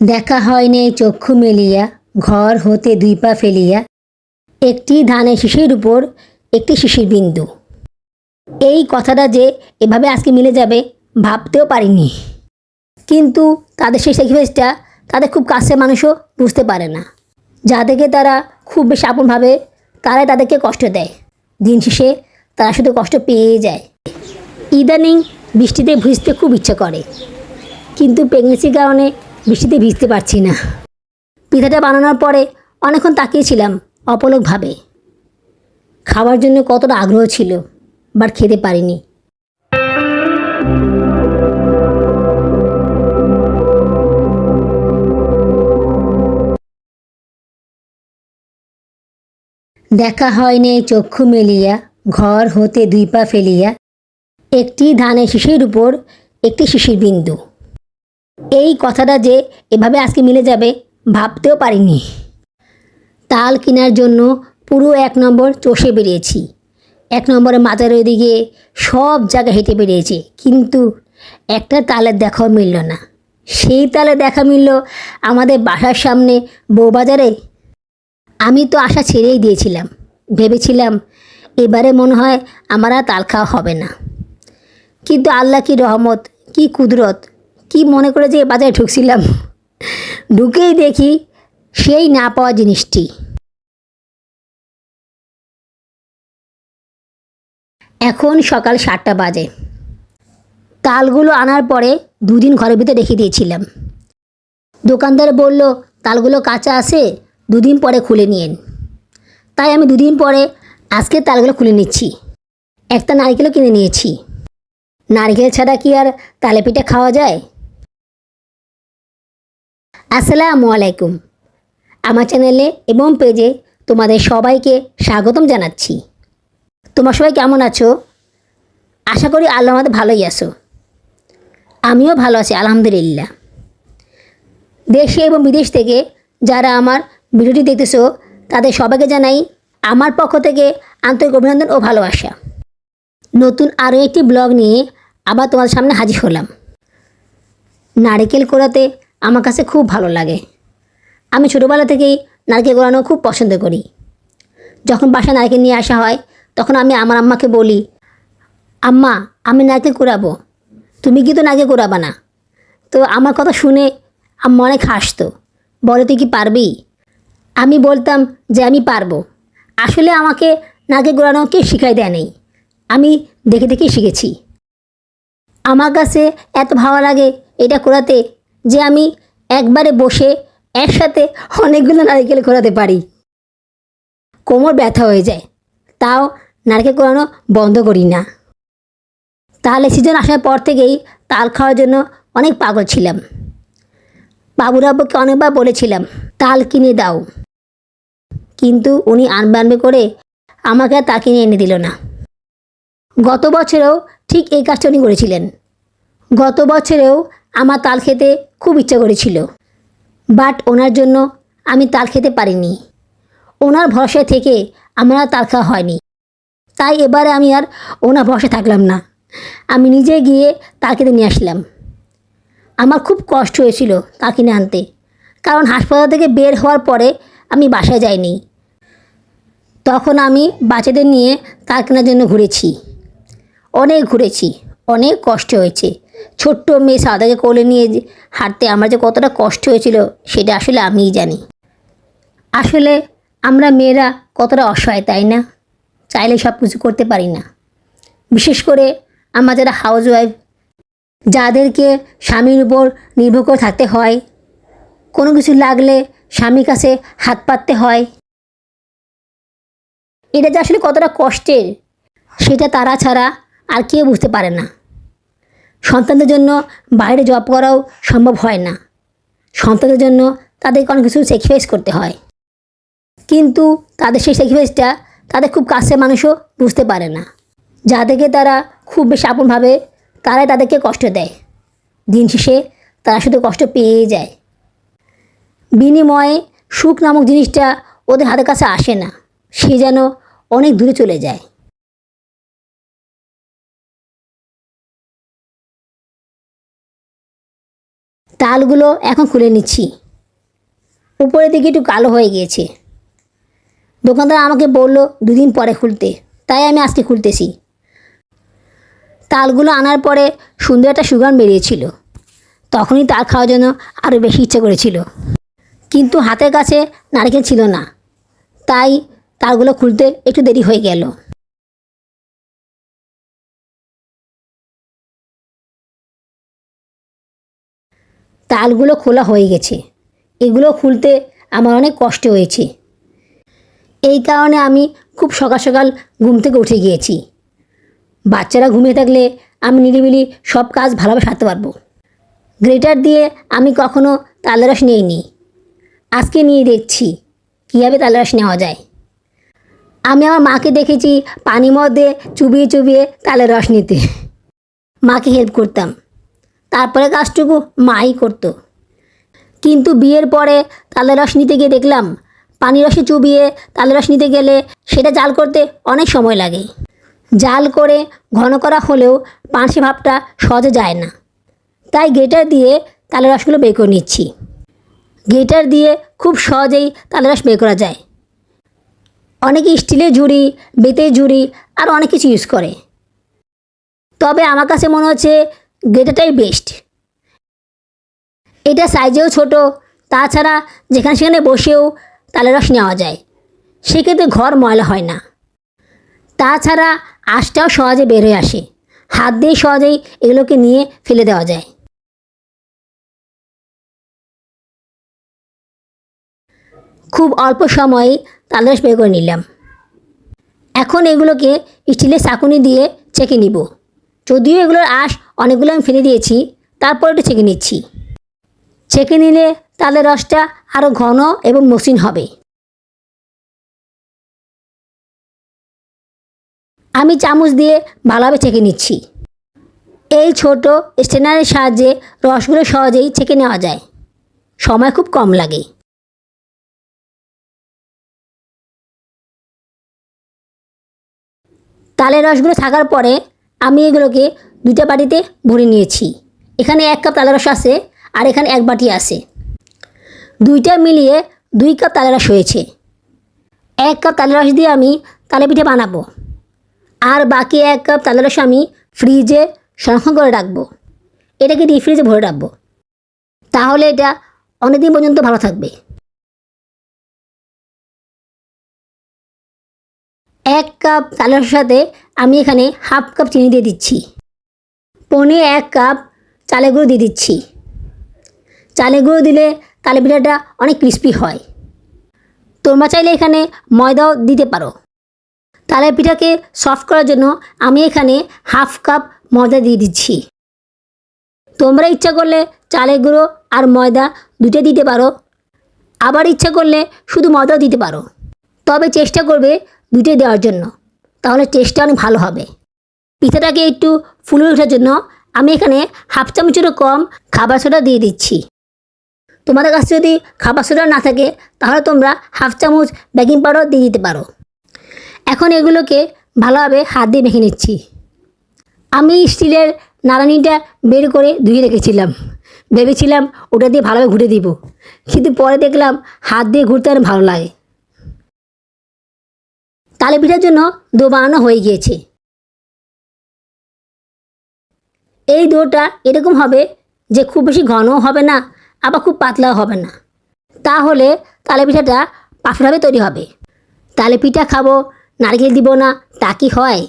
দেখা হয় হয়নি চক্ষু মেলিয়া, ঘর হতে দুই পা ফেলিয়া। একটি ধানের শিশির উপর, একটি শিশির বিন্দু। এই কথাটা যে এভাবে আজকে মিলে যাবে, ভাবতেও পারিনি। কিন্তু তাদের সেই স্যাক্রিফাইসটা তাদের খুব কাছের মানুষও বুঝতে পারে না। যাদেরকে তারা খুব বেশি আপনভাবে তারাই তাদেরকে কষ্ট দেয়। দিন শেষে তারা শুধু কষ্ট পেয়ে যায়। ইদানিং বৃষ্টিতে ভিজতে খুব ইচ্ছে করে। কিন্তু প্রেগনেন্সির কারণে বৃষ্টিতে ভিজতে পারছি না। পিঠাটা বানানোর পরে অনেকক্ষণ তাকিয়েছিলাম অপলকভাবে। খাওয়ার জন্য কতটা আগ্রহ ছিল বাট খেতে পারিনি। দেখা হয় হয়নি চক্ষু মেলিয়া, ঘর হতে দুই পা ফেলিয়া। একটি ধানের শিশির উপর, একটি শিশির বিন্দু। এই কথাটা যে এভাবে আজকে মিলে যাবে, ভাবতেও পারিনি। তাল কেনার জন্য পুরো এক নম্বর চষে বেরিয়েছি। এক নম্বরে মাজার ওইদিকে সব জায়গা হেঁটে বেরিয়েছে, কিন্তু একটা তালের দেখাও মিলল না। সেই তালে দেখা মিলল আমাদের বাসার সামনে বউবাজারে। আমি তো আশা ছেড়েই দিয়েছিলাম। ভেবেছিলাম এবারে মনে হয় আমার আর তাল খাওয়া হবে না। কিন্তু আল্লাহ কি রহমত, কি কুদরত কি মনে করে যে বাজারে ঢুকছিলাম? ঢুকেই দেখি সেই না পাওয়া জিনিসটি। এখন সকাল সাতটা বাজে। তালগুলো আনার পরে দুদিন ঘরের ভিতরে রেখে দিয়েছিলাম। দোকানদার বলল, তালগুলো কাঁচা আছে, দুদিন পরে খুলে নিয়েন। তাই আমি দুদিন পরে আজকে তালগুলো খুলে নিচ্ছি। একটা নারকেলও কিনে নিয়েছি। নারকেল ছাড়া কি আর তালে পিঠে খাওয়া যায়? আসসালামু আলাইকুম। আমার চ্যানেলে এবং পেজে তোমাদের সবাইকে স্বাগতম জানাচ্ছি। তোমার সবাই কেমন আছো? আশা করি আল্লাহ আমাদের ভালোই আছো। আমিও ভালো আছি, আলহামদুলিল্লাহ। দেশে এবং বিদেশ থেকে যারা আমার ভিডিওটি দেখতেছো, তাদের সবাইকে জানাই আমার পক্ষ থেকে আন্তরিক অভিনন্দন ও ভালোবাসা। নতুন আরও একটি ব্লগ নিয়ে আবার তোমার সামনে হাজির হলাম। নারকেল কোড়াতে আমার কাছে খুব ভালো লাগে। আমি ছোটোবেলা থেকেই নারকেল কোড়ানো খুব পছন্দ করি। যখন বাসায় নারকেল নিয়ে আসা হয়, তখন আমি আমার আম্মাকে বলি, আম্মা, আমি নারকেল কুড়াবো তুমি কি তো নারকেল কুড়াবা না। তো আমার কথা শুনে আম্মা অনেক হাসতো, বলে, তুই কি পারবি? আমি বলতাম যে, আমি পারব। আসলে আমাকে নারকেল কুড়ানো কেউ শিখাই দেয় নেই। আমি দেখে দেখে শিখেছি। আমার কাছে এত ভালো লাগে এটা করাতে যে আমি একবারে বসে একসাথে অনেকগুলো নারকেল ঘোরাতে পারি। কোমর ব্যথা হয়ে যায়। তাও নারকেল কোরানো বন্ধ করি না। তাহলে সিজন আসার পর থেকেই তাল খাওয়ার জন্য অনেক পাগল ছিলাম। বাবুরাব্বুকে অনেকবার বলেছিলাম, তাল কিনে দাও। কিন্তু উনি আনবে আনবে করে আমাকে আর তা কিনে এনে দিল না। গত বছরেও ঠিক এই কাজটা উনি করেছিলেন। গত বছরেও আমার তাল খেতে খুব ইচ্ছা করেছিল। বাট ওনার জন্য আমি তাল খেতে পারিনি। ওনার ভরসায় থেকে আমার আর তাল খাওয়া হয়নি। তাই এবারে আমি আর ওনার ভরসায় থাকলাম না। আমি নিজে গিয়ে তাল খেতে নিয়ে আসলাম। আমার খুব কষ্ট হয়েছিল তা কিনে আনতে। কারণ হাসপাতাল থেকে বের হওয়ার পরে আমি বাসায় যাইনি। তখন আমি বাচ্চাদের নিয়ে তাল কেনার জন্য ঘুরেছি। অনেক ঘুরেছি। অনেক কষ্ট হয়েছে। ছোট্ট মেয়ে সাদাকে কোলে নিয়ে হাঁটতে আমার যে কতটা কষ্ট হয়েছিল, সেটা আসলে আমিই জানি। আসলে আমরা মেয়েরা কতটা অসহায়, তাই না? চাইলে সব কিছু করতে পারি না। বিশেষ করে আমরা যারা হাউস ওয়াইফ যাদেরকে স্বামীর উপর নির্ভর করে থাকতে হয়, কোনো কিছু লাগলে স্বামীর কাছে হাত পাততে হয়। এটা যে আসলে কতটা কষ্টের, সেটা তারা ছাড়া আর কেউ বুঝতে পারে না। সন্তানদের জন্য বাইরে জব করাও সম্ভব হয় না। সন্তানদের জন্য তাদেরকে অনেক কিছু স্যাক্রিফাইস করতে হয়। কিন্তু তাদের সেই স্যাক্রিফাইসটা তাদের খুব কাছের মানুষও বুঝতে পারে না। যাদেরকে তারা খুব বেশি আপনভাবে তারাই তাদেরকে কষ্ট দেয়। দিন শেষে তারা শুধু কষ্ট পেয়ে যায়। বিনিময়ে সুখ নামক জিনিসটা ওদের হাতের কাছে আসে না। সে যেন অনেক দূরে চলে যায়। তালগুলো এখন খুলে নিচ্ছি। উপরের দিকে একটু কালো হয়ে গিয়েছে। দোকানদার আমাকে বলল, দুদিন পরে খুলতে। তাই আমি আজকে খুলতেছি। তালগুলো আনার পরে সুন্দর একটা সুগার বেরিয়েছিল। তখনই তাল খাওয়ার জন্য আরও বেশি ইচ্ছে করেছিল। কিন্তু হাতের কাছে নারকেল ছিল না। তাই তালগুলো খুলতে একটু দেরি হয়ে গেল। তালগুলো খোলা হয়ে গেছে। এগুলো খুলতে আমার অনেক কষ্ট হয়েছে। এই কারণে আমি খুব সকাল সকাল ঘুম থেকে উঠে গিয়েছি। বাচ্চারা ঘুমিয়ে থাকলে আমি নিরিবিলি সব কাজ ভালোভাবে সারতে পারব। গ্রেটার দিয়ে আমি কখনো তালের রস নিইনি। আজকে নিয়ে দেখছি, কীভাবে তালের রস নেওয়া যায়। আমি আমার মাকে দেখেছি পানির মধ্যে চুবিয়ে চুবিয়ে তালের রস নিতে। মাকে হেল্প করতাম। তারপরে কাজটুকু মাই করতো। কিন্তু বিয়ের পরে তালের রস নিতে গিয়ে দেখলাম পানি রসে চুবিয়ে তালের রস নিতে গেলে সেটা জাল করতে অনেক সময় লাগে। জাল করে ঘন করা হলেও পাঁচে ভাবটা সহজে যায় না। তাই গ্রেটার দিয়ে তালের রসগুলো বের করে নিচ্ছি। গ্রেটার দিয়ে খুব সহজেই তালের রস বের করা যায়। অনেকে স্টিলের ঝুড়ি, বেতের ঝুড়ি, আর অনেক কিছু ইউজ করে। তবে আমার কাছে মনে হচ্ছে গ্রেটারটাই বেস্ট এটা সাইজেও ছোট, তাছাড়া যেখানে সেখানে বসেও তালের রস নেওয়া যায়। সেক্ষেত্রে ঘর ময়লা হয় না। তাছাড়া আঁশটাও সহজে বের হয়ে আসে। হাত দিয়ে সহজেই এগুলোকে নিয়ে ফেলে দেওয়া যায়। খুব অল্প সময়ে তালের রস বের করে নিলাম। এখন এগুলোকে স্টিলের চাকুনি দিয়ে চেকে নিব। যদিও এগুলোর আঁশ অনেকগুলো আমি ফেলে দিয়েছি, তারপর একটু ছেঁকে নিচ্ছি। ছেঁকে নিলে তালের রসটা আরও ঘন এবং মসৃণ হবে। আমি চামচ দিয়ে ভালোভাবে ছেঁকে নিচ্ছি। এই ছোট স্টেনারের সাহায্যে রসগুলো সহজেই ছেঁকে নেওয়া যায়। সময় খুব কম লাগে। তালের রসগুলো থাকার পরে আমি এগুলোকে দুইটা বাটিতে ভরে নিয়েছি। এখানে এক কাপ তালের রস আছে আর এখানে এক বাটি আছে। দুইটা মিলিয়ে দুই কাপ তালের রস হয়েছে। এক কাপ তালের রস দিয়ে আমি তালে পিঠে বানাবো। আর বাকি এক কাপ তালের রস আমি ফ্রিজে সংরক্ষণ করে রাখব। এটাকে ডিপ ফ্রিজে ভরে রাখব। তাহলে এটা অনেকদিন পর্যন্ত ভালো থাকবে। কাপ তালের সাথে আমি এখানে হাফ কাপ চিনি দিয়ে দিচ্ছি। পনে এক কাপ চালে গুঁড়ো দিয়ে দিচ্ছি। চালে গুঁড়ো দিলে তালে পিঠাটা অনেক ক্রিস্পি হয়। তোমরা চাইলে এখানে ময়দাও দিতে পারো। তালের পিঠাকে সফট করার জন্য আমি এখানে হাফ কাপ ময়দা দিয়ে দিচ্ছি। তোমরা ইচ্ছা করলে চালের গুঁড়ো আর ময়দা দুটো দিতে পারো। আবার ইচ্ছা করলে শুধু ময়দাও দিতে পারো। তবে চেষ্টা করবে দুটোই দেওয়ার জন্য। তাহলে টেস্টটা অনেক ভালো হবে। পিঠাটাকে একটু ফুলে ওঠার জন্য আমি এখানে হাফ চামচেরও কম খাবার সোডা দিয়ে দিচ্ছি। তোমাদের কাছে যদি খাবার সোডা না থাকে, তাহলে তোমরা হাফ চামচ বেকিং পাউডার দিয়ে দিতে পারো। এখন এগুলোকে ভালোভাবে হাত দিয়ে মেখে নিচ্ছি। আমি স্টিলের নাড়ানিটা বের করে ধুয়ে রেখেছিলাম। ভেবেছিলাম ওটা দিয়ে ভালোভাবে ঘুরে দিব। কিন্তু পরে দেখলাম হাত দিয়ে ঘুরতে আর ভালো লাগে। তালে পিঠার জন্য দো বানানো হয়ে গিয়েছে। এই দোটা এরকম হবে যে খুব বেশি ঘনও হবে না, আবার খুব পাতলাও হবে না। তাহলে তালে পিঠাটা পাফরাভাবে তৈরি হবে। তালে পিঠা খাব, নারকেল দিব না, তা কি হয়?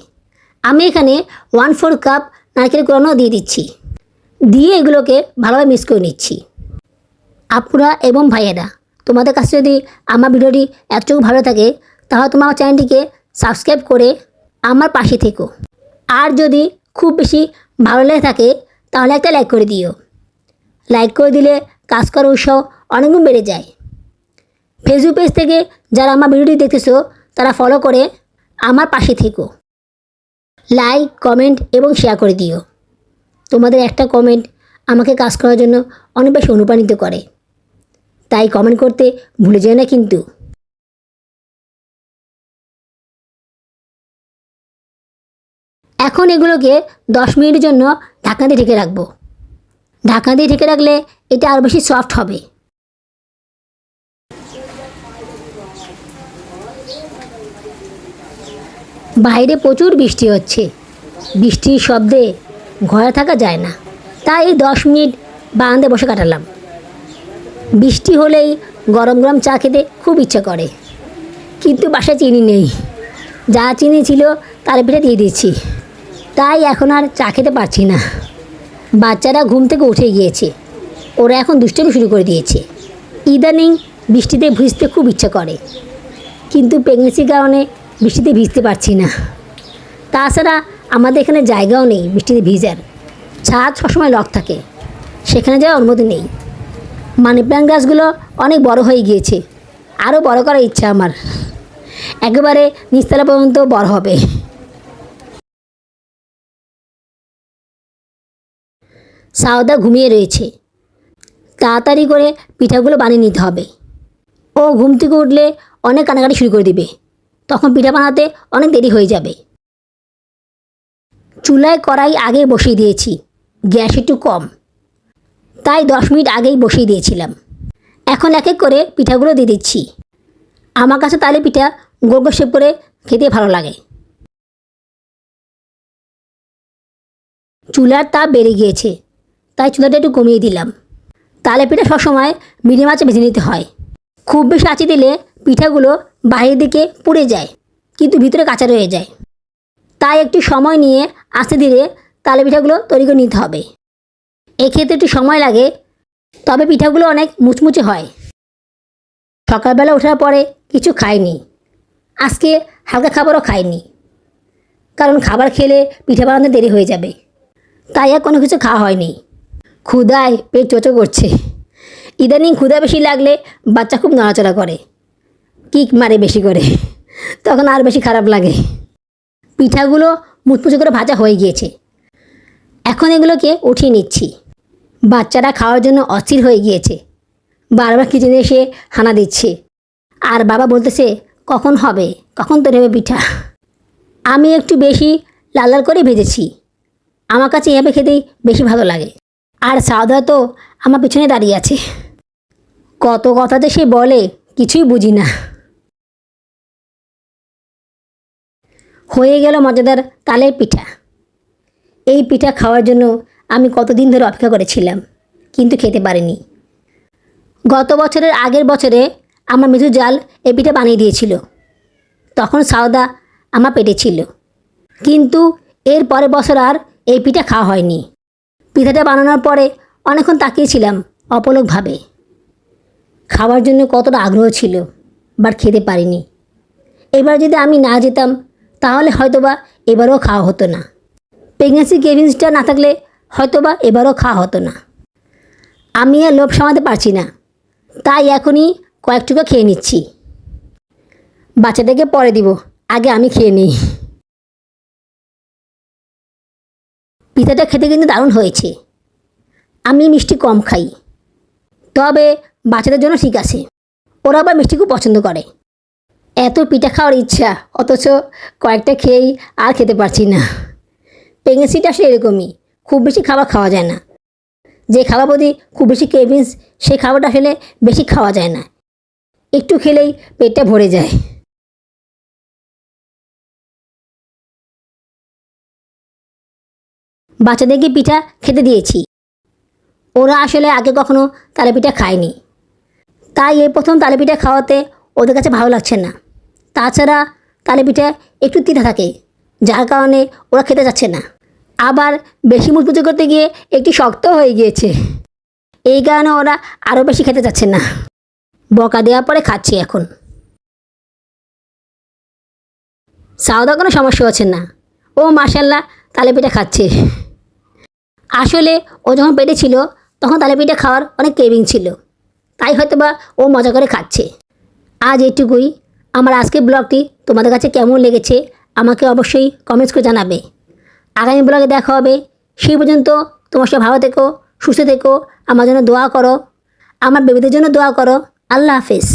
আমি এখানে ওয়ান ফোর কাপ নারকেল কোরানো দিয়ে দিচ্ছি। দিয়ে এগুলোকে ভালোভাবে মিক্স করে নিচ্ছি। আপুরা এবং ভাইয়েরা, তোমাদের কাছে যদি আমার ভিডিওটি একটুকু ভালো থাকে তাহলে তোমার চ্যানেলটিকে সাবস্ক্রাইব করে আমার পাশে থেকো। আর যদি খুব বেশি ভালো লেগে থাকে, তাহলে একটা লাইক করে দিও। লাইক করে দিলে কাজ করার উৎসাহ অনেকগুণ বেড়ে যায়। ফেসবুক পেজ থেকে যারা আমার ভিডিওটি দেখতেছো, তারা ফলো করে আমার পাশে থেকো। লাইক কমেন্ট এবং শেয়ার করে দিও। তোমাদের একটা কমেন্ট আমাকে কাজ করার জন্য অনেক বেশি অনুপ্রাণিত করে। তাই কমেন্ট করতে ভুলে যেও না কিন্তু। এখন এগুলোকে দশ মিনিটের জন্য ঢাকনা দিয়ে ঢেকে রাখব। ঢাকনা দিয়ে ঢেকে রাখলে এটা আরও বেশি সফট হবে। বাইরে প্রচুর বৃষ্টি হচ্ছে। বৃষ্টির শব্দে ঘরে থাকা যায় না। তাই এই দশ মিনিট বারান্দায় বসে কাটালাম। বৃষ্টি হলেই গরম গরম চা খেতে খুব ইচ্ছা করে। কিন্তু বাসায় চিনি নেই। যা চিনি ছিল তার পিঠে দিয়ে দিচ্ছি তাই এখন আর চা খেতে পারছি না। বাচ্চারা ঘুম থেকে উঠে গিয়েছে। ওরা এখন দুষ্টামি শুরু করে দিয়েছে। ইদানিং বৃষ্টিতে ভিজতে খুব ইচ্ছা করে। কিন্তু প্রেগনেন্সির কারণে বৃষ্টিতে ভিজতে পারছি না। তাছাড়া আমাদের এখানে জায়গাও নেই বৃষ্টিতে ভিজার। ছাদ সবসময় লক থাকে। সেখানে যাওয়ার অনুমতি নেই। মানি প্ল্যান্ট গাছগুলো অনেক বড় হয়ে গিয়েছে। আরও বড় করার ইচ্ছা আমার। একেবারে নিচতলা পর্যন্ত বড় হবে। সাওদা ঘুমিয়ে রয়েছে। তাড়াতাড়ি করে পিঠাগুলো বানিয়ে নিতে হবে। ও ঘুম থেকে উঠলে অনেক কানাকাটি শুরু করে দিবে। তখন পিঠা বানাতে অনেক দেরি হয়ে যাবে। চুলায় কড়াই আগে বসিয়ে দিয়েছি। গ্যাস একটু কম। তাই দশ মিনিট আগেই বসিয়ে দিয়েছিলাম। এখন এক এক করে পিঠাগুলো দিয়ে দিচ্ছি। আমার কাছে তালে পিঠা গোল গোল শেপ করে খেতে ভালো লাগে। চুলার তাপ বেড়ে গিয়েছে। তাই চুলাটা একটু কমিয়ে দিলাম। তালে পিঠা সবসময় মিডিয়াম আঁচে ভেজে নিতে হয়। খুব বেশি আঁচে দিলে পিঠাগুলো বাইরের দিকে পুড়ে যায়, কিন্তু ভিতরে কাঁচা রয়ে যায়। তাই একটু সময় নিয়ে আস্তে ধীরে তালে পিঠাগুলো তৈরি করে নিতে হবে। এক্ষেত্রে একটু সময় লাগে, তবে পিঠাগুলো অনেক মুচমুচে হয়। সকালবেলা ওঠার পরে কিছু খাইনি। আজকে হালকা খাবারও খাইনি। কারণ খাবার খেলে পিঠা বানাতে দেরি হয়ে যাবে। তাই আর কোনো কিছু খাওয়া হয়নি। ক্ষুদায় পেট চোচো করছে। ইদানিং ক্ষুদা বেশি লাগলে বাচ্চা খুব নড়াচড়া করে। কিক মারে বেশি করে। তখন আর বেশি খারাপ লাগে। পিঠাগুলো মুচমুচে করে ভাজা হয়ে গিয়েছে। এখন এগুলোকে উঠিয়ে নিচ্ছি। বাচ্চারা খাওয়ার জন্য অস্থির হয়ে গিয়েছে। বারবার কিচেনে এসে হানা দিচ্ছে। আর বাবা বলতেছে, কখন হবে? কখন তৈরি হবে পিঠা? আমি একটু বেশি লাল লাল করে ভেজেছি। আমার কাছে এভাবে খেতেই বেশি ভালো লাগে। আর সাদা তো আমার পিছনে দাঁড়িয়ে আছে। কত কথা যে সে বলে, কিছুই বুঝি না। হয়ে গেল মজাদার তালের পিঠা। এই পিঠা খাওয়ার জন্য আমি কতদিন ধরে অপেক্ষা করেছিলাম, কিন্তু খেতে পারিনি। গত বছরের আগের বছরে আমার মিঠু জাল এই পিঠা বানিয়ে দিয়েছিল। তখন সাওদা আমার পেটে ছিল। কিন্তু এর পরের বছর আর এই পিঠা খাওয়া হয়নি। পিঠাটা বানানোর পরে অনেকক্ষণ তাকিয়েছিলাম অপলকভাবে। খাওয়ার জন্য কতটা আগ্রহ ছিল বাট খেতে পারিনি। এবার যদি আমি না যেতাম, তাহলে হয়তোবা এবারও খাওয়া হতো না। প্রেগনেন্সি কেভিন্সটা না থাকলে হয়তোবা এবারও খাওয়া হতো না। আমি আর লোভ সামাতে পারছি না, তাই এখনই কয়েকটুকু খেয়ে নিচ্ছি। বাচ্চাটাকে পরে দিব, আগে আমি খেয়ে নিই। পিঠাটা খেতে কিন্তু দারুণ হয়েছে। আমি মিষ্টি কম খাই। তবে বাচ্চাদের জন্য ঠিক আছে। ওরা আবার মিষ্টি খুব পছন্দ করে। এত পিঠা খাওয়ার ইচ্ছা, অথচ কয়েকটা খেয়েই আর খেতে পারছি না। প্রেগনেন্সিটা আসলে এরকমই, খুব বেশি খাবার খাওয়া যায় না। যে খাবার প্রতি খুব বেশি কেভিন্স সেই খাবারটা আসলে বেশি খাওয়া যায় না। একটু খেলেই পেটটা ভরে যায়। বাচ্চাদেরকে পিঠা খেতে দিয়েছি। ওরা আসলে আগে কখনো তালে পিঠা খায়নি। তাই এই প্রথম তালে পিঠা খাওয়াতে ওদের কাছে ভালো লাগছে না। তাছাড়া তালে পিঠা একটু তিতা থাকে, যার কারণে ওরা খেতে যাচ্ছে না। আবার বেশি মুচমুচে করতে গিয়ে একটু শক্ত হয়ে গিয়েছে। এই কারণে ওরা আরও বেশি খেতে যাচ্ছে না। বকা দেওয়ার পরে খাচ্ছি এখন। সাউদা কোনো সমস্যা হচ্ছে না। ও মাসাল্লাহ তালে পিঠা খাচ্ছে। আসলে ও যখন পেটে ছিল, তখন তালে পিঠা খাওয়ার অনেক কেবিং ছিল। তাই হয়তো বা ও মজা করে খাচ্ছে। আজ এটুকুই আমার আজকের ব্লগটি তোমাদের কাছে কেমন লেগেছে, আমাকে অবশ্যই কমেন্টস করে জানাবে। আগামী ব্লগে দেখা হবে। সেই পর্যন্ত তোমার সব ভালো থেকো, সুস্থ থেকো, আমার জন্য দোয়া করো, আমার বেবিদের জন্য দোয়া করো। আল্লাহ হাফেজ।